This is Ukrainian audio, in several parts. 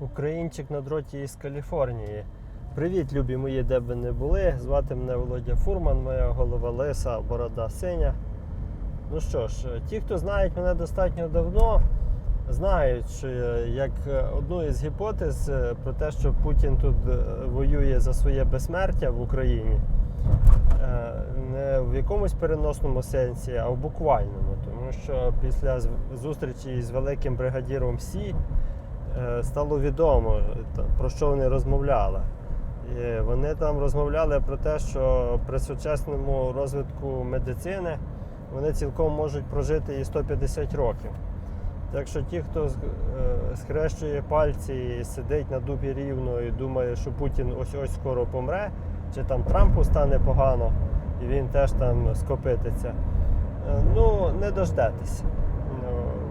Українчик на дроті із Каліфорнії. Привіт, любі мої, де б ви не були. Звати мене Володя Фурман, моя голова лиса, борода синя. Ну що ж, ті, хто знають мене достатньо давно, знають, що як одну із гіпотез е, про те, що Путін тут е, воює за своє безсмертя в Україні, е, не в якомусь переносному сенсі, а в буквальному. Тому що після зустрічі з великим бригадіром Сі стало відомо, про що вони розмовляли. І вони там розмовляли про те, що при сучасному розвитку медицини вони цілком можуть прожити і 150 років. Так що ті, хто е, схрещує пальці і сидить на дубі рівно і думає, що Путін ось-ось скоро помре, чи там Трампу стане погано, і він теж там скопититься, е, ну не дождетеся.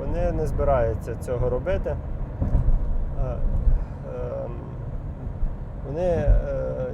Вони не збираються цього робити. Е, ем, Вони, е,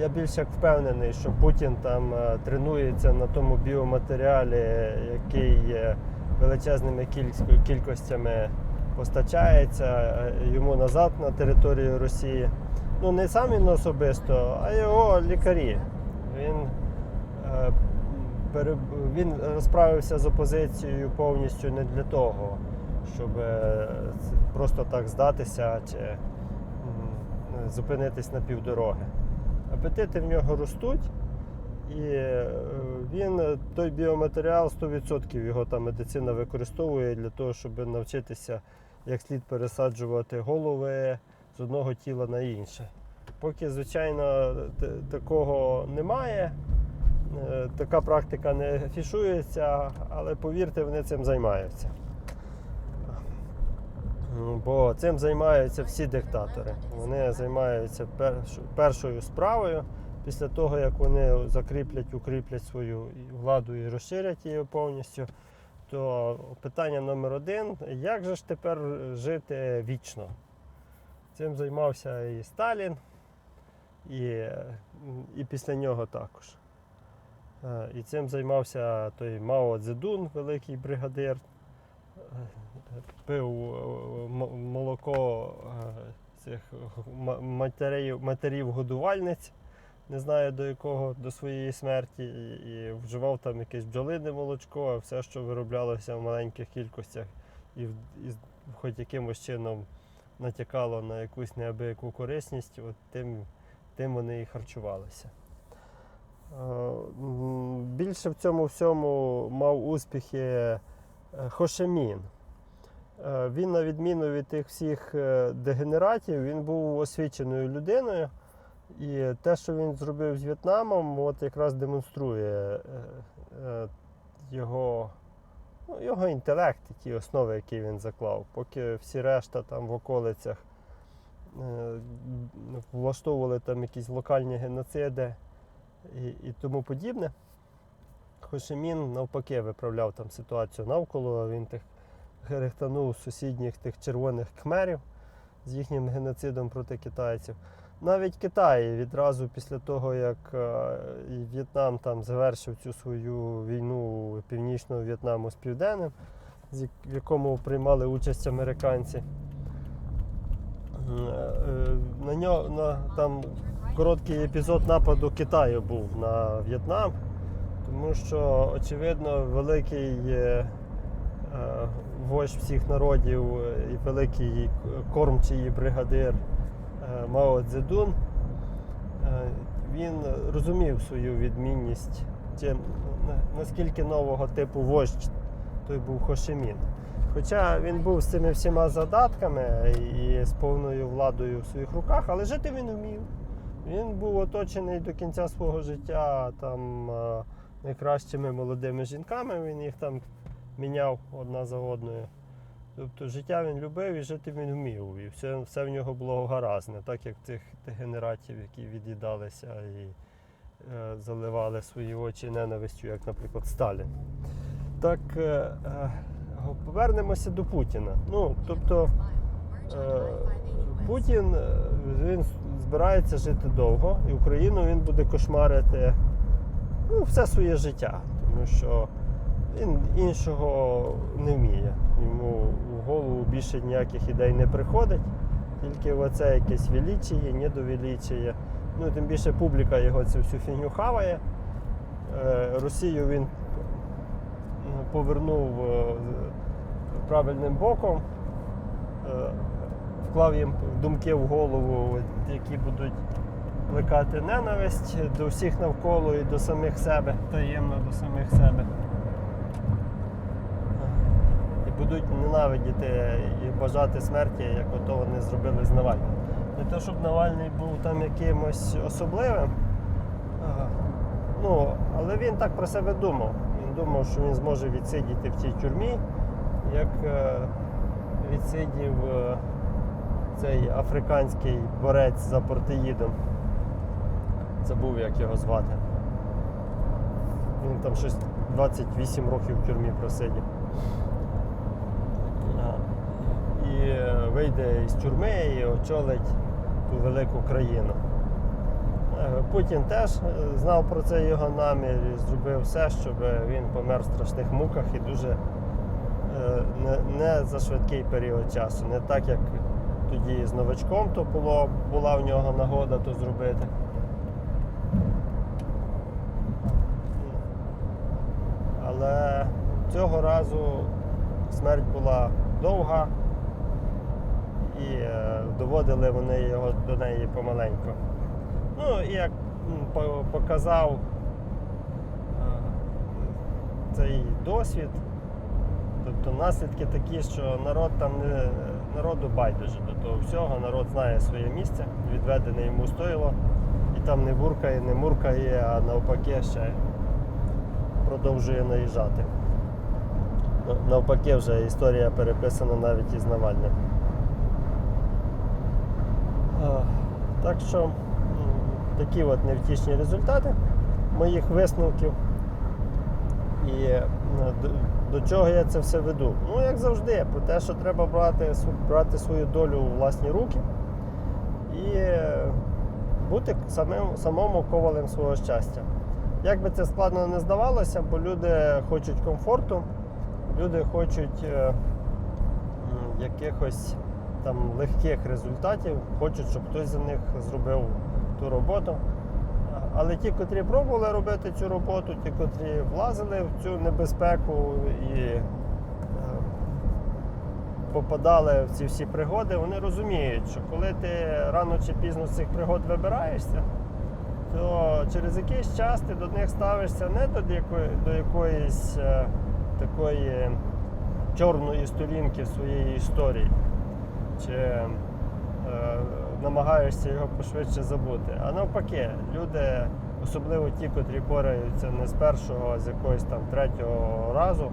я більш як впевнений, що Путін там е, тренується на тому біоматеріалі, який е, величезними кількостями постачається йому назад на територію Росії. Ну не сам він особисто, а його лікарі. Він, він розправився з опозицією повністю не для того, щоб е, просто так здатися чи зупинитись на півдороги. Апетити в нього ростуть, і е, він е, той біоматеріал 100% його там медицина використовує для того, щоб навчитися як слід пересаджувати голови з одного тіла на інше. Поки, звичайно, такого немає, така практика не фішується, але повірте, вони цим займаються. Бо цим займаються всі диктатори. Вони займаються першою справою. Після того, як вони закріплять, укріплять свою владу і розширять її повністю, то питання номер один: як же ж тепер жити вічно? Цим займався і Сталін, і, і після нього також. Е, І цим займався той Мао Цзедун, великий бригадир, пив молоко е, цих матерів, матерів-годувальниць, не знаю до якого, до своєї смерті, і, і вживав там якесь бджолине молочко, а все, що вироблялося в маленьких кількостях, і, і хоч якимось чином натякало на якусь неабияку корисність, от тим, тим вони і харчувалися. Е, Більше в цьому всьому мав успіхи е, Хошемін. Е, Він, на відміну від тих всіх е, дегенератів, він був освіченою людиною. І те, що він зробив з В'єтнамом, от якраз демонструє е, його, ну, його інтелект ті основи, які він заклав. Поки всі решта там в околицях влаштовували там якісь локальні геноциди і, і тому подібне. Хошемін навпаки виправляв там ситуацію навколо, він тих герехтанув сусідніх тих червоних кхмерів з їхнім геноцидом проти китайців. Навіть Китай відразу після того, як е, В'єтнам там завершив цю свою війну північного В'єтнаму з південним, в якому приймали участь американці. Е, е, На нього на там короткий епізод нападу Китаю був на В'єтнам, тому що, очевидно, великий вождь всіх народів е, і великий кормчий бригадир е, Мао Цзедун, е, він розумів свою відмінність, чи наскільки нового типу вождь той був Хошемін. Хоча він був з цими всіма задатками і з повною владою в своїх руках, але жити він вмів. Він був оточений до кінця свого життя там найкращими молодими жінками, він їх там міняв одна за одною. Тобто життя він любив і жити він вмів. І все, все в нього було гаразд, не так як тих дегенератів, які від'їдалися і е, заливали свої очі ненавистю, як, наприклад, Сталін. Так, е, е, повернемося до Путіна. Ну, тобто, е, Путін е, він збирається жити довго, і Україну він буде кошмарити ну, все своє життя, тому що він іншого не вміє. Йому в голову більше ніяких ідей не приходить. Тільки оце якесь величіє, недовеличіє. Ну, тим більше публіка його цю всю фігню хаває. Е, Росію він ну, повернув е, правильним боком, е, вклав їм думки в голову, які будуть плекати ненависть до всіх навколо і до самих себе, таємно до самих себе. І будуть ненавидіти і бажати смерті, як ото вони зробили з Навальним. Не те, щоб Навальний був там якимось особливим, ну, але він так про себе думав. Він думав, що він зможе відсидіти в цій тюрмі, як е, відсидів е, цей африканський борець за портеїдом. Забув, як його звати. Він там щось 28 років в тюрмі просидів. А, І вийде із тюрми і очолить ту велику країну. Е, Путін теж е, знав про це його намір і зробив все, щоб він помер в страшних муках і дуже е, не, не за швидкий період часу. Не так, як тоді з новачком, то було, була в нього нагода то зробити. Але цього разу смерть була довга і е, доводили вони його до неї помаленьку. Ну, і як по- показав е, цей досвід, тобто наслідки такі, що народ там не народу байдуже до того всього, народ знає своє місце, відведене йому стоїло, і там не буркає, не муркає, а навпаки ще продовжує наїжджати. Навпаки, вже історія переписана навіть із Навальним. Так що такі от невтішні результати моїх висновків. І е, до, до чого я це все веду? Ну, як завжди, про те, що треба брати, брати свою долю у власні руки і е, бути самим, самому ковалем свого щастя. Як би це складно не здавалося, бо люди хочуть комфорту, люди хочуть е, якихось там легких результатів, хочуть, щоб хтось за них зробив ту роботу. Але ті, котрі пробували робити цю роботу, ті, котрі влазили в цю небезпеку і е, попадали в ці всі пригоди, вони розуміють, що коли ти рано чи пізно з цих пригод вибираєшся, то через якийсь час ти до них ставишся не до якої, до якоїсь е, такої чорної сторінки своєї історії, чи е, намагаєшся його пошвидше забути. А навпаки, люди, особливо ті, котрі борються не з першого, а з якогось там третього разу, е,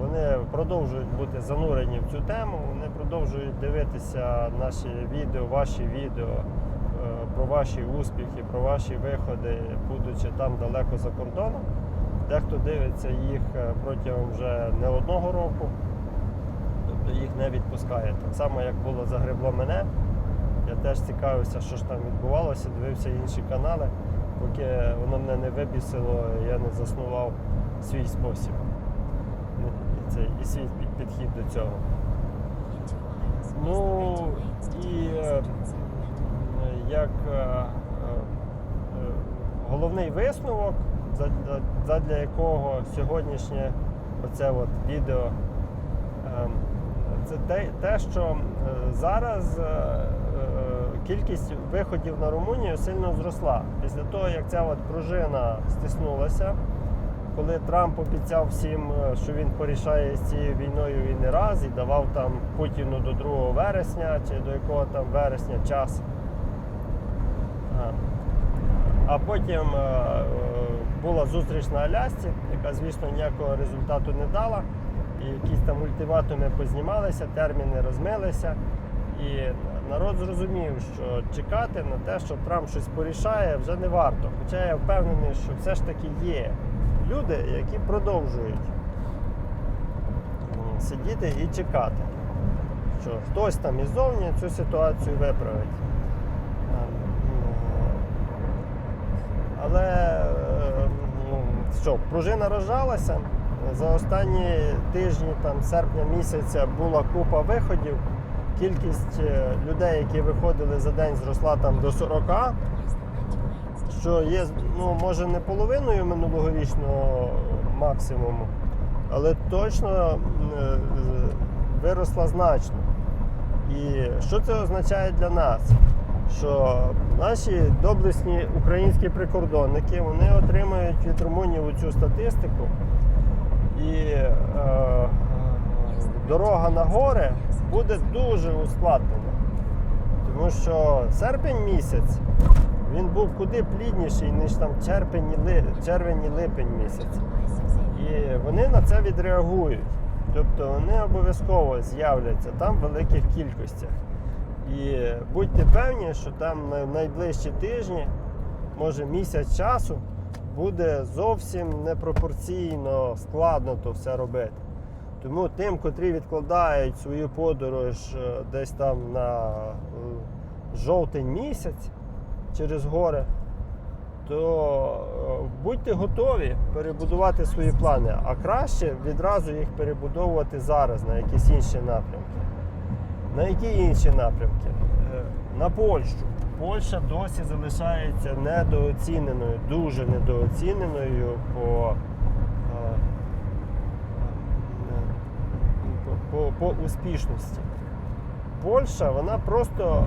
вони продовжують бути занурені в цю тему, вони продовжують дивитися наші відео, ваші відео е, про ваші успіхи, про ваші виходи, будучи там далеко за кордоном. Дехто дивиться їх е, протягом вже не одного року, тобто їх не відпускає. Так само, як було загребло мене. Я теж цікавився, що ж там відбувалося, дивився інші канали, поки воно мене не вибісило, я не заснував свій спосіб і, цей, і свій підхід до цього. Ну і е, як е, е, головний висновок, задля, якого сьогоднішнє оце от відео, е, це те, те що е, зараз е, е, кількість виходів на Румунію сильно зросла. Після того, як ця от пружина стиснулася, коли Трамп обіцяв всім, що він порішає з цією війною і не раз, і давав там Путіну до 2 вересня чи до якого там вересня час. А, потім була зустріч на Алясці, яка, звісно, ніякого результату не дала. І якісь там ультиматуми познімалися, терміни розмилися. І народ зрозумів, що чекати на те, що Трамп щось порішає, вже не варто. Хоча я впевнений, що все ж таки є люди, які продовжують сидіти і чекати, що хтось там іззовні цю ситуацію виправить. Ем, Але ну, що, пружина розжалася. За останні тижні, там, серпня місяця, була купа виходів. кількість е, людей, які виходили за день, зросла там до 40, що є, ну, може, не половиною минулогорічного максимуму, але точно е, виросла значно. І що це означає для нас? Що наші доблесні українські прикордонники вони отримають від румунів цю статистику, і е, дорога на гори буде дуже ускладнена. Тому що серпень місяць він був куди плідніший, ніж там червень і липень місяць. І вони на це відреагують. Тобто вони обов'язково з'являться там в великих кількостях. І будьте певні, що там на найближчі тижні, може місяць часу, буде зовсім непропорційно складно то все робити. Тому тим, котрі відкладають свою подорож е, десь там на е, жовтень місяць через гори, то е, будьте готові перебудувати свої плани, а краще відразу їх перебудовувати зараз на якісь інші напрямки. На які інші напрямки? На Польщу. Польща досі залишається недооціненою, дуже недооціненою по, е, е, по, по, по успішності. Польща, вона просто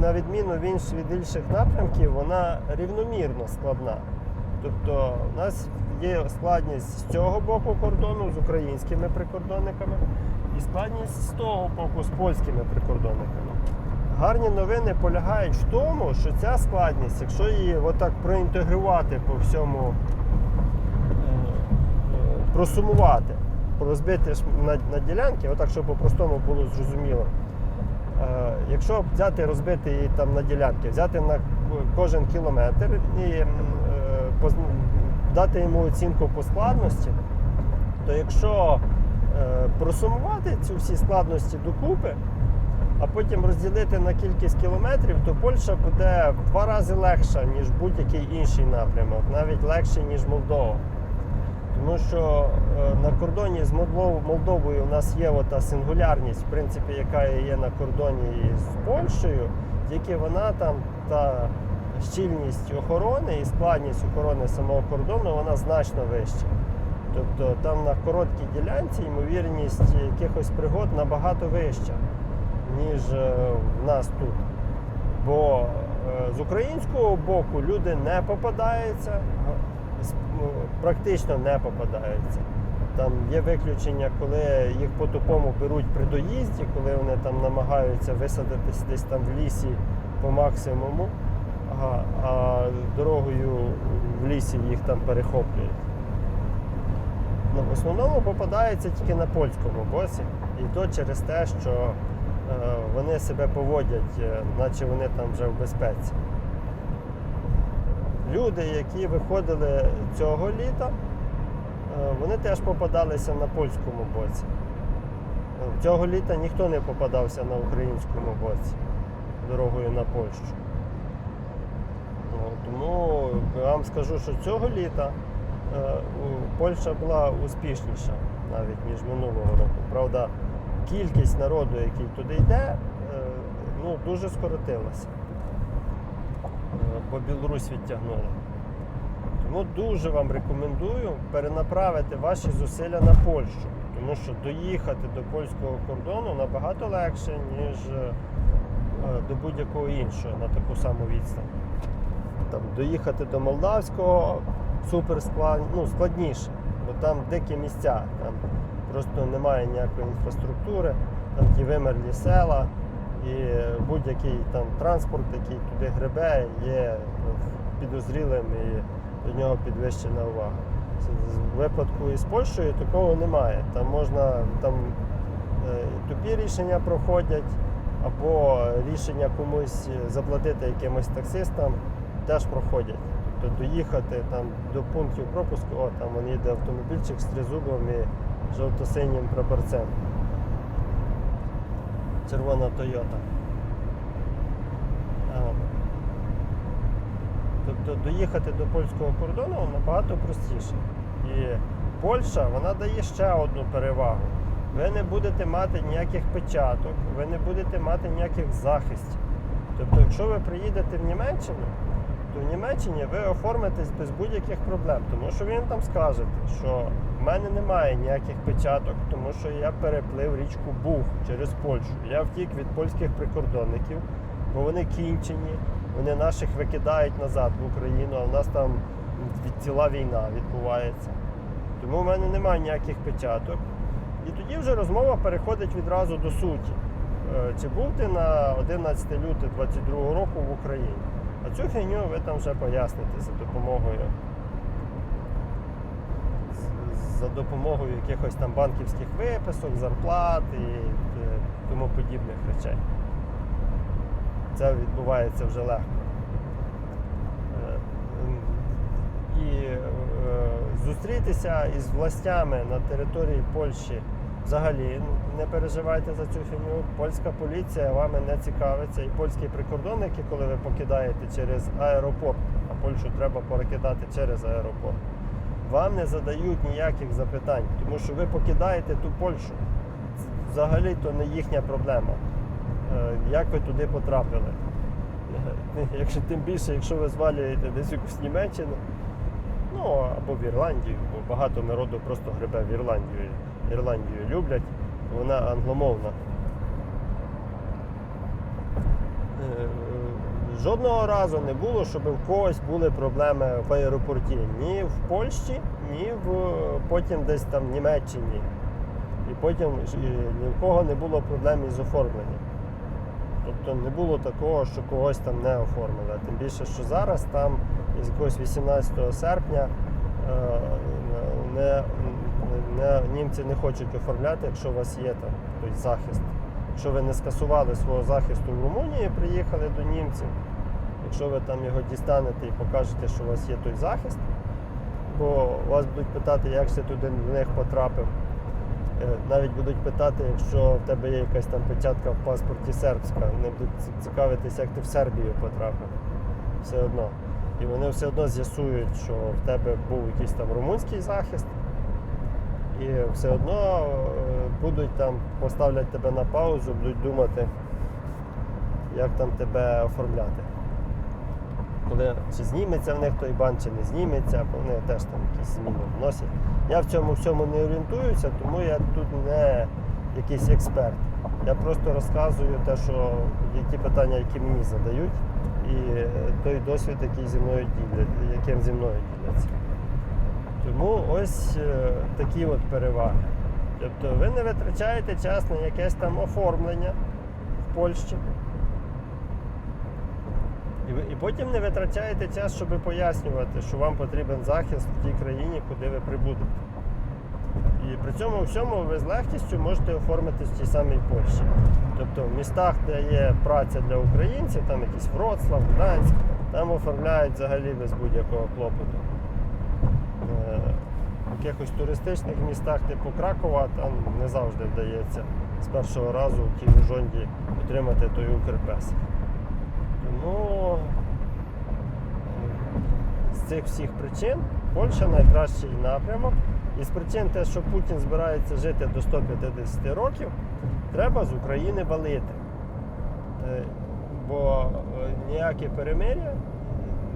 на відміну від інших напрямків, вона рівномірно складна. Тобто у нас є складність з цього боку кордону з українськими прикордонниками і складність з того боку з польськими прикордонниками. Гарні новини полягають в тому, що ця складність, якщо її отак проінтегрувати по всьому, е, е, просумувати, розбити на, на ділянки, отак, щоб по-простому було зрозуміло. Е, Якщо взяти розбити її там на ділянки, взяти на кожен кілометр і дати йому оцінку по складності, то якщо просумувати ці всі складності докупи, а потім розділити на кількість кілометрів, то Польща буде в два рази легша, ніж будь-який інший напрямок, навіть легше, ніж Молдова. Тому що е, на кордоні з Молдов- Молдовою у нас є ота сингулярність, в принципі, яка є на кордоні з Польщею, тільки вона там та щільність охорони і складність охорони самого кордону вона значно вища. Тобто там на короткій ділянці ймовірність якихось пригод набагато вища, ніж е, в нас тут. Бо е, з українського боку люди не попадаються, ну, практично не попадаються. Там є виключення, коли їх по тупому беруть при доїзді, коли вони там намагаються висадитись десь там в лісі по максимуму, ага, а дорогою в лісі їх там перехоплюють. Ну, в основному попадається тільки на польському боці, і то через те, що вони себе поводять, е, наче вони там вже в безпеці. Люди, які виходили цього літа, е, вони теж попадалися на польському боці. Е, Цього літа ніхто не попадався на українському боці дорогою на Польщу. Тому я вам скажу, що цього літа е, Польща була успішніша навіть ніж минулого року. Правда, кількість народу, який туди йде, е, ну, дуже скоротилася. Е, Бо Білорусь відтягнула. Тому дуже вам рекомендую перенаправити ваші зусилля на Польщу, тому що доїхати до польського кордону набагато легше, ніж е, до будь-якого іншого на таку саму відстань. Там, доїхати до молдавського супер ну, складніше, бо там дикі місця, там просто немає ніякої інфраструктури, там ті вимерлі села, і будь-який там транспорт, який туди гребе, є підозрілим і до нього підвищена увага. В випадку із Польщею такого немає. Там можна там е, тупі рішення проходять, або рішення комусь заплатити якимось таксистам теж проходять. Тобто доїхати там до пунктів пропуску, о, там вон їде автомобільчик з тризубом і жовто-синім прапорцем. Червона Тойота. Тобто доїхати до польського кордону набагато простіше. І Польща вона дає ще одну перевагу. ви не будете мати ніяких печаток, ви не будете мати ніяких захистів. Тобто, якщо ви приїдете в Німеччину, то в Німеччині ви оформитесь без будь-яких проблем, тому що він там скаже, що в мене немає ніяких печаток, тому що я переплив річку Буг через Польщу. Я втік від польських прикордонників, бо вони кінчені, вони наших викидають назад в Україну, а в нас там ціла війна відбувається. Тому в мене немає ніяких печаток. І тоді вже розмова переходить відразу до суті. Е, Чи був ти на 11 лютого 22 року в Україні? А цю фігню ви там вже поясните за допомогою за допомогою якихось там банківських виписок, зарплат і е, тому подібних речей. Це відбувається вже легко. Е, І е, зустрітися із властями на території Польщі взагалі не переживайте за цю фігню. Польська поліція вами не цікавиться. І польські прикордонники, коли ви покидаєте через аеропорт, а Польщу треба перекидати через аеропорт, вам не задають ніяких запитань, тому що ви покидаєте ту Польщу. Взагалі то не їхня проблема. Е, Як ви туди потрапили? Якщо тим більше, якщо ви звалюєте десь якусь Німеччину, ну або в Ірландію, бо багато народу просто гребе в Ірландію. Ірландію люблять, вона англомовна. Е, Жодного разу не було, щоб в когось були проблеми в аеропорті. Ні в Польщі, ні в потім десь там в Німеччині. І потім ні в кого не було проблем із оформленням. Тобто не було такого, що когось там не оформили. Тим більше, що зараз там із якогось 18 серпня е, не, німці не хочуть оформляти, якщо у вас є там той захист. Якщо ви не скасували свого захисту в Румунії, приїхали до німців, якщо ви там його дістанете і покажете, що у вас є той захист, бо вас будуть питати, як ти туди до них потрапив. Е, Навіть будуть питати, якщо в тебе є якась там печатка в паспорті сербська, вони будуть цікавитися, як ти в Сербію потрапив. Все одно. І вони все одно з'ясують, що в тебе був якийсь там румунський захист, і все одно е, будуть там, поставлять тебе на паузу, будуть думати, як там тебе оформляти. Коли чи зніметься в них той бан, чи не зніметься, бо вони теж там якісь зміни вносять. Я в цьому всьому не орієнтуюся, тому я тут не якийсь експерт. Я просто розказую те, що ті питання, які мені задають, і той досвід, який зі мною ділять, яким зі мною діляться. Тому ось е, такі от переваги. Тобто ви не витрачаєте час на якесь там оформлення в Польщі. І, потім не витрачаєте час, щоб пояснювати, що вам потрібен захист в тій країні, куди ви прибудете. І при цьому всьому ви з легкістю можете оформитись в тій самій Польщі. Тобто в містах, де є праця для українців, там якийсь Вроцлав, Гданськ, там оформляють взагалі без будь-якого клопоту. Якихось туристичних містах типу Кракова там не завжди вдається з першого разу в тій Ужонді отримати той Укрпес. Тому з цих всіх причин Польща найкращий напрямок. І з причин те, що Путін збирається жити до 150 років, треба з України валити. Е, Бо е, ніяке перемир'я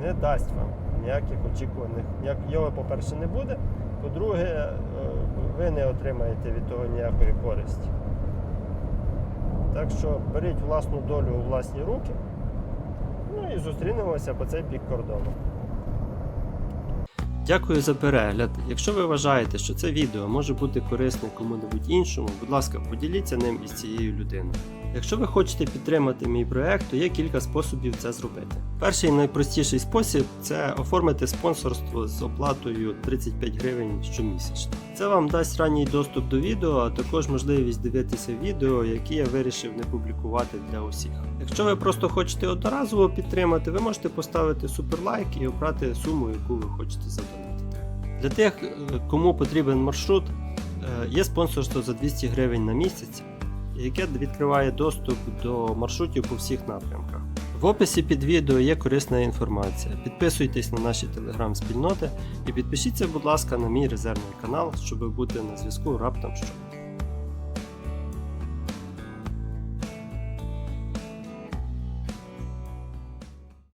не дасть вам ніяких очікуваних. Його, по-перше, не буде. По-друге, е, ви не отримаєте від того ніякої користі. Так що беріть власну долю у власні руки. Ну і зустрінемося по цей бік кордону. Дякую за перегляд. Якщо ви вважаєте, що це відео може бути корисне кому-небудь іншому, будь ласка, поділіться ним із цією людиною. Якщо ви хочете підтримати мій проект, то є кілька способів це зробити. Перший найпростіший спосіб це оформити спонсорство з оплатою 35 гривень щомісячно. Це вам дасть ранній доступ до відео, а також можливість дивитися відео, які я вирішив не публікувати для усіх. Якщо ви просто хочете одноразово підтримати, ви можете поставити суперлайк і обрати суму, яку ви хочете задонатити. Для тих, е, кому потрібен маршрут, е, є спонсорство за 200 гривень на місяць, яке відкриває доступ до маршрутів по всіх напрямках. В описі під відео є корисна інформація. Підписуйтесь на наші телеграм-спільноти і підпишіться, будь ласка, на мій резервний канал, щоб бути на зв'язку раптом що.